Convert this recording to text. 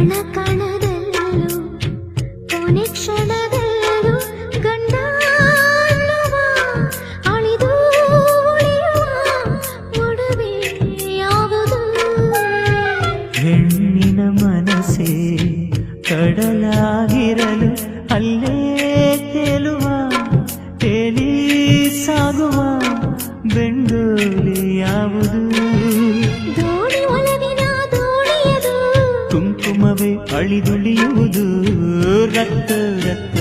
ಕಣ ಕಣದಲ್ಲೂ ಕೊನೆ ಕ್ಷಣದಲ್ಲೂ ಅಳಿದು ಒಡವೆ ಯಾವುದು ಹೆಣ್ಣಿನ ಮನಸ್ಸೇ ಕಡಲಾಗಿರಲು ಅಲ್ಲೇ ತೇಲುವ ತೇಲಿ ಸಾಗುವ ಯಾವುದು? ಕುಂಕುಮವೇ ಅಳಿದುಳಿಯುವುದು ರಕ್ತ ರಕ್ತ